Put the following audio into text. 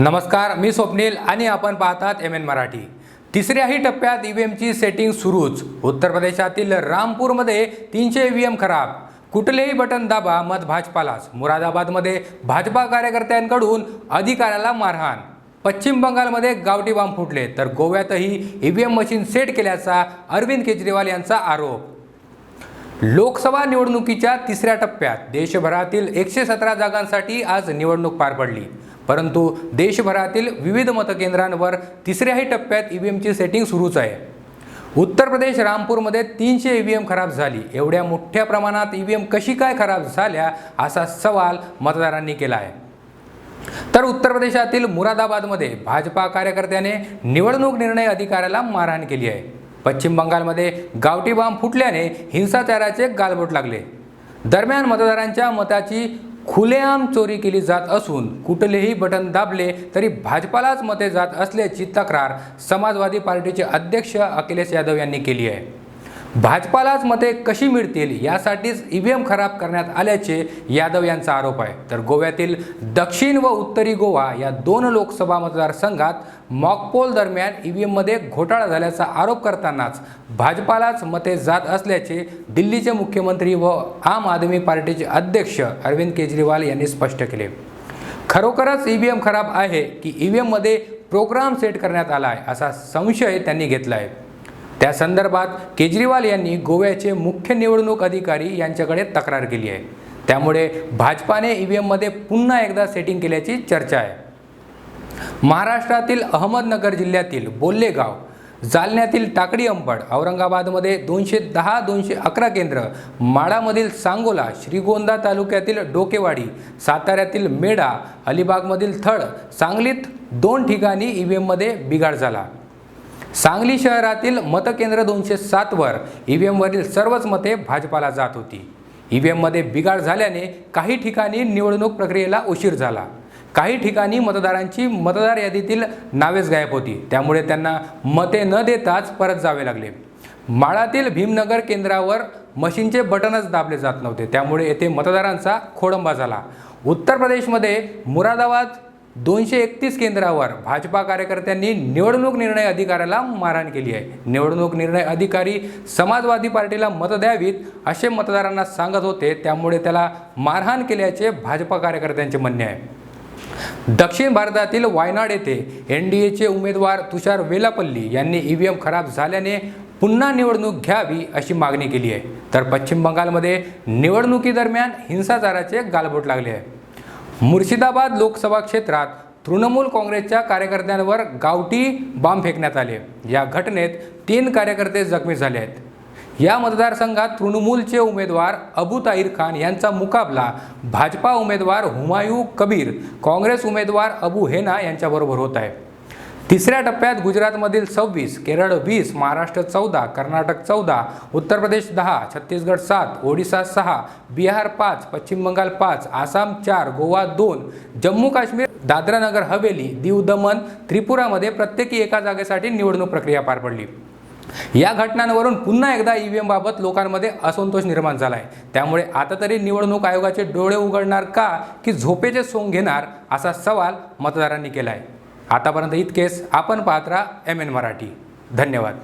नमस्कार मी स्वप्नील आणि आपण पाहतात एम एन मराठी. तिसऱ्याही टप्प्यात ई व्ही एमची सेटिंग सुरूच. उत्तर प्रदेशातील रामपूरमध्ये तीनशे ई व्ही एम खराब. कुठलेही बटन दाबा मत भाजपालाच. मुरादाबादमध्ये भाजपा कार्यकर्त्यांकडून अधिकाऱ्याला मारहाण. पश्चिम बंगालमध्ये गावठी बांब फुटले तर गोव्यातही E V M machine set केल्याचा अरविंद केजरीवाल यांचा आरोप. लोकसभा निवडणुकीच्या तिसऱ्या टप्प्यात देशभरातील एकशे सतरा जागांसाठी आज निवडणूक पार पडली. परंतु देशभरातील विविध मतकेंद्रांवर तिसऱ्याही टप्प्यात ई व्ही एमची सेटिंग सुरूच आहे. उत्तर प्रदेश रामपूरमध्ये तीनशे ई व्ही एम खराब झाली. एवढ्या मोठ्या प्रमाणात ईव्हीएम कशी काय खराब झाल्या असा सवाल मतदारांनी केला आहे. तर उत्तर प्रदेशातील मुरादाबादमध्ये भाजपा कार्यकर्त्याने निवडणूक निर्णय अधिकाऱ्याला मारहाण केली आहे. पश्चिम बंगालमध्ये गावठी बांब फुटल्याने हिंसाचाराचे गालबोट लागले. दरम्यान मतदारांच्या मताची खुलेआम चोरी केली जात असून कुठलेही बटन दाबले तरी भाजपालाच मते जात असल्याची तक्रार समाजवादी पार्टीचे अध्यक्ष अखिलेश यादव यांनी केली आहे. भाजपालाच मते कशी मिळतील यासाठीच ईव्हीएम खराब करण्यात आल्याचे यादव यांचा आरोप आहे. तर गोव्यातील दक्षिण व उत्तरी गोवा या दोन लोकसभा मतदारसंघात मॉकपोल दरम्यान ईव्हीएममध्ये घोटाळा झाल्याचा आरोप करतानाच भाजपालाच मते जात असल्याचे दिल्लीचे मुख्यमंत्री व आम आदमी पार्टीचे अध्यक्ष अरविंद केजरीवाल यांनी स्पष्ट केले. खरोखरच ईव्हीएम खराब आहे की ईव्हीएममध्ये प्रोग्राम सेट करण्यात आला आहे असा संशय त्यांनी घेतला आहे त्या संदर्भात केजरीवाल यांनी गोव्याचे मुख्य निवडणूक अधिकारी यांच्याकडे तक्रार केली आहे. त्यामुळे भाजपाने ई व्ही एममध्ये पुन्हा एकदा सेटिंग केल्याची चर्चा आहे. महाराष्ट्रातील अहमदनगर जिल्ह्यातील बोल्लेगाव जालन्यातील टाकडी अंबड औरंगाबादमध्ये दोनशे दहा दोनशे अकरा केंद्र माडामधील सांगोला श्रीगोंदा तालुक्यातील डोकेवाडी साताऱ्यातील मेढा अलिबागमधील थड सांगलीत दोन ठिकाणी ई व्ही एममध्ये बिघाड झाला. सांगली शहरातील मतकेंद्र दोनशे सातवर ईव्हीएमवरील सर्वच मते भाजपाला जात होती. ईव्हीएममध्ये बिघाड झाल्याने काही ठिकाणी निवडणूक प्रक्रियेला उशीर झाला. काही ठिकाणी मतदारांची मतदार यादीतील नावेच गायब होती. त्यामुळे त्यांना मते न देताच परत जावे लागले. माळातील भीमनगर केंद्रावर मशीनचे बटनच दाबले जात नव्हते. त्यामुळे येथे मतदारांचा खोडंबा झाला. उत्तर प्रदेशमध्ये मुरादाबाद दोनशे एकतीस केंद्रावर भाजपा कार्यकर्त्यांनी निवडणूक निर्णय अधिकाऱ्याला मारहाण केली आहे. निवडणूक निर्णय अधिकारी समाजवादी पार्टीला मत द्यावीत असे मतदारांना सांगत होते. त्यामुळे त्याला मारहाण केल्याचे भाजपा कार्यकर्त्यांचे म्हणणे आहे. दक्षिण भारतातील वायनाड येथे एन डी एचे उमेदवार तुषार वेलापल्ली यांनी ईव्हीएम खराब झाल्याने पुन्हा निवडणूक घ्यावी अशी मागणी केली आहे. तर पश्चिम बंगालमध्ये निवडणुकीदरम्यान हिंसाचाराचे गालबोट लागले आहे. मुर्शिदाबाद लोकसभा क्षेत्रात तृणमूल काँग्रेसच्या कार्यकर्त्यांवर गावठी बांब फेकण्यात आले. या घटनेत तीन कार्यकर्ते जखमी झाले आहेत. या मतदारसंघात तृणमूलचे उमेदवार अबू ताहिर खान यांचा मुकाबला भाजपा उमेदवार हुमायू कबीर काँग्रेस उमेदवार अबू हेना यांच्याबरोबर होत आहे. तिसऱ्या टप्प्यात गुजरातमधील सव्वीस केरळ वीस महाराष्ट्र चौदा कर्नाटक चौदा उत्तर प्रदेश दहा छत्तीसगड सात ओडिसा सहा बिहार पाच पश्चिम बंगाल पाच आसाम चार गोवा दोन जम्मू काश्मीर दादरा नगर हवेली दीव दमन त्रिपुरामध्ये प्रत्येकी एका जागेसाठी निवडणूक प्रक्रिया पार पडली. या घटनांवरून पुन्हा एकदा ईव्हीएम बाबत लोकांमध्ये असंतोष निर्माण झाला आहे त्यामुळे आता तरी निवडणूक आयोगाचे डोळे उघडणार का की झोपेचे सोंग घेणार असा सवाल मतदारांनी केला आहे आतापर्यंत इतकेच. आपण पाहत राहा एम एन मराठी. धन्यवाद.